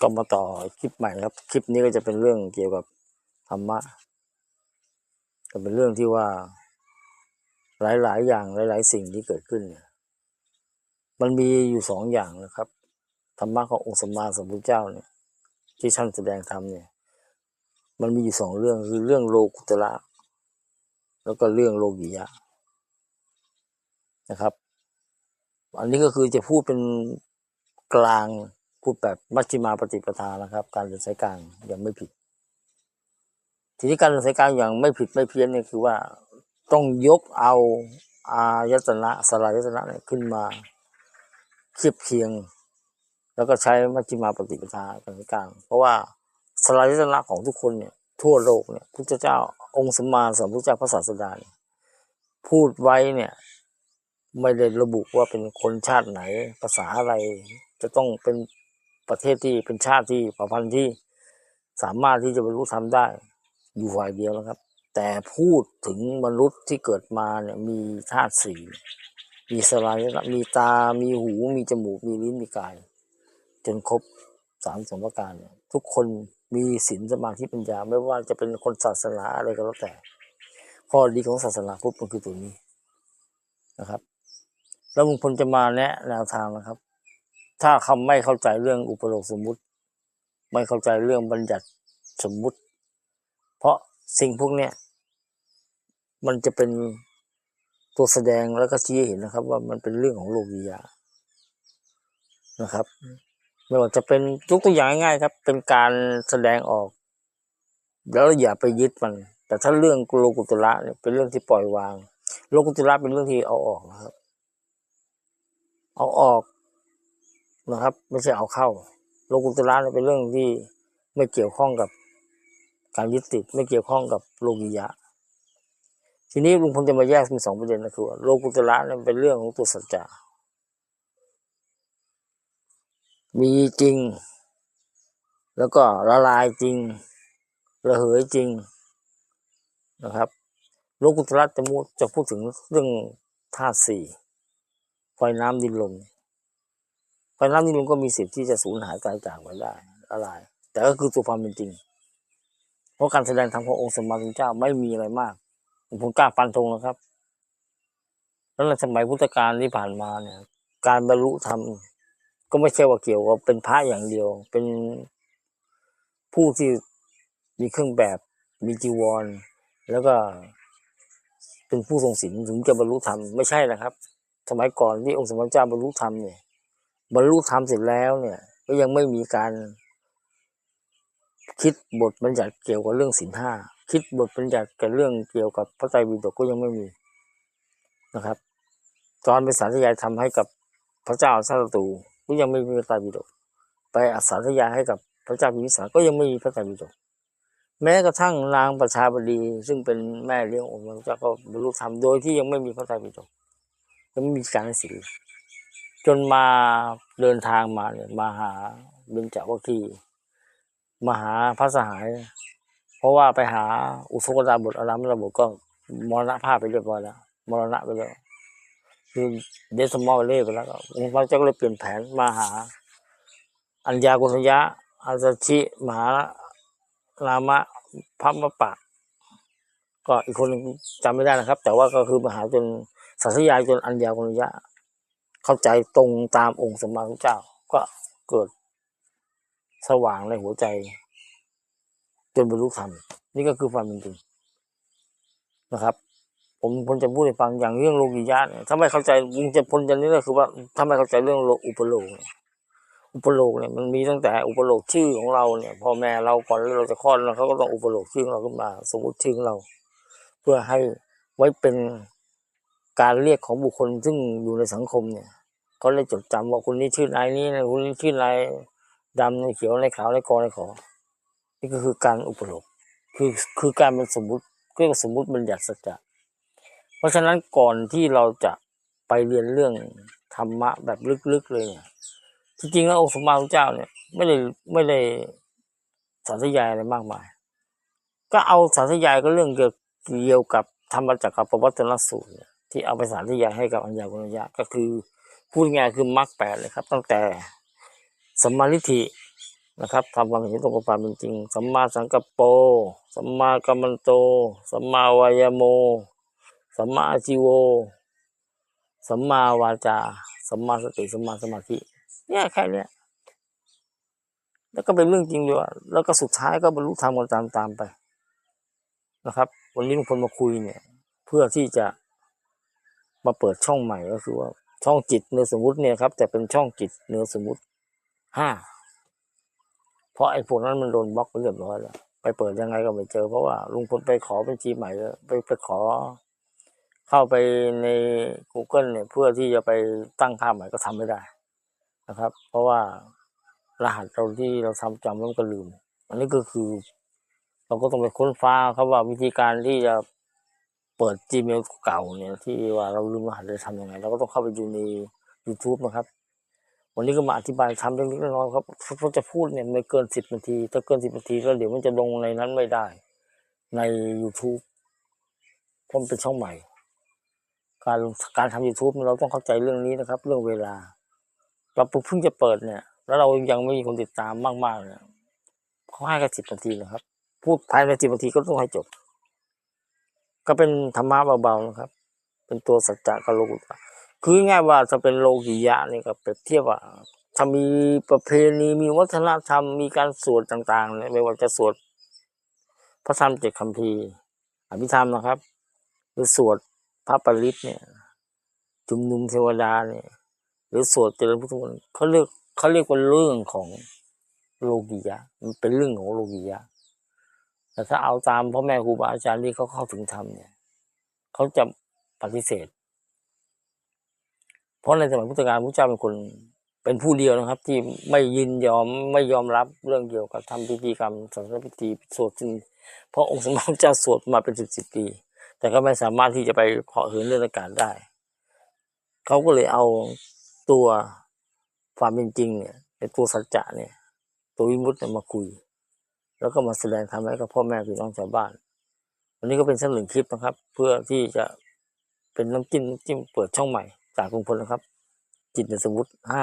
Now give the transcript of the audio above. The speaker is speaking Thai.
ก็มาต่อคลิปใหม่ครับ คลิปนี้ก็จะเป็นเรื่องเกี่ยวกับธรรมะก็เป็นเรื่องที่ว่าหลาย ๆ อย่างหลาย ๆ สิ่งที่เกิดขึ้นเนี่ยมันมีอยู่สองอย่างนะครับธรรมะขององค์สมมาสัมพุทธเจ้าเนี่ยที่ท่านแสดงธรรมเนี่ย มันมีอยู่สองเรื่องคือเรื่องโลกุตระแล้วก็เรื่องโลกียะนะครับ อันนี้ก็คือจะพูดเป็นกลาง พูดแบบมัชฌิมาปฏิปทานะครับ การเดินสายกลางยังไม่ผิด ทีนี้การเดินสายกลางอย่างไม่ผิดไม่เพี้ยนเนี่ยคือว่าต้องยกเอาอายตนะสลายตนะเนี่ยขึ้นมาเทียบเคียง แล้วก็ใช้มัชฌิมาปฏิปทาการสายกลาง เพราะว่าสลายตนะของทุกคนเนี่ยทั่วโลกเนี่ยพุทธเจ้าองค์สมมาสัมพุทธเจ้าพระศาสดาเนี่ยพูดไว้เนี่ยไม่ได้ระบุว่าเป็นคนชาติไหน ภาษาอะไรจะต้องเป็น ประเทศที่เป็นชาติที่ประพันธ์ที่สามารถที่จะบรรลุธรรมได้ อยู่ฝ่ายเดียวนะครับ แต่พูดถึงมนุษย์ที่เกิดมาเนี่ยมีธาตุสี่มีสลายตนะมีตา มีหู มีจมูก มีลิ้น มีกาย จนครบสามสมประการ ทุกคนมีศีลสมาธิปัญญา ไม่ว่าจะเป็นคนศาสนาอะไรก็แล้วแต่ ข้อดีของศาสนาพุทธมันคือตัวนี้นะครับ แล้วลุงพลจะมาแนะแนวทางนะครับ ถ้าคำไม่เข้าใจเรื่องอุปโลกสมมุติ ไม่เข้าใจเรื่องบัญญัติสมมุติ เพราะสิ่งพวกเนี้ยมันจะเป็นตัวแสดงแล้วก็ชี้เห็นนะครับ ว่ามันเป็นเรื่องของโลกียะนะครับ ไม่ว่าจะเป็นยกตัวอย่างง่ายๆครับ เป็นการแสดงออก แล้วอย่าไปยึดมัน แต่ถ้าเรื่องโลกุตระเนี่ยเป็นเรื่องที่ปล่อยวาง โลกุตระเป็นเรื่องที่เอาออกนะครับ เอาออก นะครับ ไม่ใช่เอาเข้าโลกุตระเนี่ยเป็นเรื่องที่ไม่เกี่ยวข้องกับการยึดติดไม่เกี่ยวข้องกับโลกิยะ ทีนี้ลุงพลจะมาแยกเป็นสองประเด็นนะคือโลกุตระเนี่ยเป็นเรื่องของตัวสัจจะมีจริง แล้วก็ละลายจริง ระเหยจริงนะครับ โลกุตระจะมูจะพูดถึงเรื่องธาตุสี่ไฟน้ำดินลม ไฟน้ำดินลมก็มีสิทธิ์ที่จะสูญหายกายจากไปได้ละลาย แต่ก็คือตัวความเป็นจริง เพราะการแสดงธรรมขององค์สมมาสัมพุเจ้าไม่มีอะไรมากผมกล้าฟันธงนะครับ แล้วในสมัยพุทธกาลที่ผ่านมาเนี่ย การบรรลุธรรมก็ไม่ใช่ว่าเกี่ยวกับเป็นพระอย่างเดียว เป็นผู้ที่มีเครื่องแบบมีจีวร แล้วก็เป็นผู้ทรงศีลถึงจะบรรลุธรรมไม่ใช่นะครับ สมัยก่อนที่องค์สมมาสัมพุทธเจ้าบรรลุธรรมเนี่ย บรรลุธรรมเสร็จแล้วเนี่ย ก็ยังไม่มีการ คิดบทบัญญัติเกี่ยวกับเรื่องศีลห้าคิดบทบัญญัติกับเรื่องเกี่ยวกับพระไตรปิฎกก็ยังไม่มีนะครับ ตอนไปสาธยายทำให้กับพระเจ้าชาติตูก็ยังไม่มีพระไตรปิฎกไปอัสาธยายให้กับพระเจ้าพิมพิสารก็ยังไม่มีพระไตรปิฎกแม้กระทั่งนางประชาบดี ซึ่งเป็นแม่เลี้ยงองค์พระเจ้าก็บรรลุธรรมโดยที่ยังไม่มีพระไตรปิฎกยังไม่มีการสือ จนมาเดินทางมาเนี่ยมาหาเบญจวัคคีมาหาพระสหาย เพราะว่าไปหาอุทกดาบทอารามดาบทก็มรณภาพไปเรียบร้อยแล้วมรณะไปแล้วคือเดสมอลเล่ไปแล้วก็องค์พระเจ้าก็เลยเปลี่ยนแผนมาหา อัญญากุณยะอาซาชิมหารามะพัมมะปะ ก็อีกคนจำไม่ได้นะครับ แต่ว่าก็คือมาหาจนสาธยายจนอัญญากุณยะ เข้าใจตรงตามองค์สมมาพุทธเจ้า ก็เกิดสว่างในหัวใจ จนบรรลุธรรมนี่ก็คือความจริงนะครับ ผมผมจะพูดให้ฟังอย่างเรื่องโลกิยะเนี่ยถ้าไม่เข้าใจมึงจะพ้นจากนี้ก็คือว่าถ้าไม่เข้าใจเรื่องโลอุปโลกอุปโลกเนี่ยมันมีตั้งแต่อุปโลกชื่อของเราเนี่ยพ่อแม่เราก่อนเราจะคลอดเราเขาก็ต้องอุปโลกชื่อเราขึ้นมา สมมติชื่อเรา เพื่อให้ไว้เป็นการเรียกของบุคคลซึ่งอยู่ในสังคมเนี่ย เขาเลยจดจำว่าคนนี้ชื่อนายนี้นะคนนี้ชื่อนายดำนายเขียวนายขาวนายกอนายขอ นี่ก็คือการอุปโลกคือคือการเป็นสมมุติเรียกว่าสมมุติบัญญัติสัจจะเพราะฉะนั้นก่อนที่เราจะไปเรียนเรื่องธรรมะแบบลึกๆเลยเนี่ยจริงๆแล้วองค์สมมาพุทธเจ้าเนี่ยไม่ได้ไม่ได้สาธยายอะไรมากมาย ก็เอาสาธยายก็เรื่องเกี่ยวเกี่ยวกับธรรมจักรปวัตตนสูตรที่เอาไปสาธยายให้กับอัญญากุณยะก็คือ พูดง่ายคือมรรคแปดเลยครับ ตั้งแต่สมมาลิธินะครับทำความเห็นตรงกับความเป็นจริงสัมมาสังกัปโปสัมมากัมมันโตสัมมาวายโมสัมมาอาชีโวสัมมาวาจาสัมมาสติสัมมาสมาธิเนี่ยแค่เนี้ยแล้วก็เป็นเรื่องจริงด้วยแล้วก็สุดท้ายก็บรรลุธรรมกันตามตามๆไปนะครับ วันนี้ลุงพลมาคุยเนี่ย เพื่อที่จะมาเปิดช่องใหม่ก็คือว่า ช่องจิตเนื้อสมมุติเนี่ยครับ แต่เป็นช่องจิตเนื้อสมมุติห้าเพราะไอ้พวกนั้นมันโดนบล็อกไปเรียบร้อยแล้วไปเปิดยังไงก็ไม่เจอ เพราะว่าลุงพลไปขอบัญชีใหม่ไปไปขอ เข้าไปใน Google เนี่ย เพื่อที่จะไปตั้งค่าใหม่ก็ทำไม่ได้นะครับ เพราะว่ารหัสเราที่เราทำจำแล้วมันก็ลืม อันนี้ก็คือ เราก็ต้องไปค้นฟ้าครับว่าวิธีการที่จะ เปิด Gmail เก่าเนี่ยที่ว่าเราลืมรหัสจะทำยังไงเราก็ต้องเข้าไปดูใน YouTube นะครับ วันนี้ก็มาอธิบายทำเล็กๆน้อยๆครับเพราะจะพูดเนี่ยไม่เกินสิบนาที ถ้าเกินสิบนาทีแล้วเดี๋ยวมันจะลงในนั้นไม่ได้ใน YouTube เพราะมันเป็นช่องใหม่ การการทำ YouTube เนี่ยเราต้องเข้าใจเรื่องนี้นะครับ เรื่องเวลา เราเพิ่งจะเปิดเนี่ย แล้วเรายังไม่มีคนติดตามมากๆเนี่ยเขาให้แค่สิบนาทีนะครับ พูดภายในสิบนาทีก็ต้องให้จบ ก็เป็นธรรมะเบาๆนะครับ เป็นตัวสัจจะกับโลกุตระคือง่ายว่าจะเป็นโลกิยะนี่ก็เปรียบเทียบว่าถ้ามีประเพณีมีวัฒนธรรมมีการสวดต่างๆเนี่ยไม่ว่าจะสวดพระธรรมเจ็ดคำพีร์อภิธรรมนะครับ หรือสวดพระปริตเนี่ยจุมนุมเทวดาเนี่ย หรือสวดเจริญพุทธมนต์เขาเรียกเขาเรียกว่าเรื่องของโลกิยะ มันเป็นเรื่องของโลกิยะ แต่ถ้าเอาตามพ่อแม่ครูบาอาจารย์ที่เขาเข้าถึงธรรมเนี่ยเขาจะปฏิเสธ เพราะในสมัยพุทธกาลพระเจ้าเป็นคนเป็นผู้เดียวนะครับ ที่ไม่ยินยอมไม่ยอมรับเรื่องเกี่ยวกับทำพิธีกรรมศาสนพิธีสวดจริงเพราะองค์สมเด็จพระเจ้าสวดมาเป็นสิบสิบปี แต่ก็ไม่สามารถที่จะไปเพาะเหินเรื่องอากาศได้ เขาก็เลยเอาตัวความเป็นจริงเนี่ยในตัวสัจจะเนี่ย ตัววิมุตติเนี่มาคุย แล้วก็มาแสดงทำให้กับพ่อแม่พี่น้องชาวบ้าน วันนี้ก็เป็นสักหนึ่งคลิปนะครับ เพื่อที่จะเป็นน้ำจิ้มน้ำจิ้มเปิดช่องใหม่จากลุงพลนะครับ จิตในสมุดห้า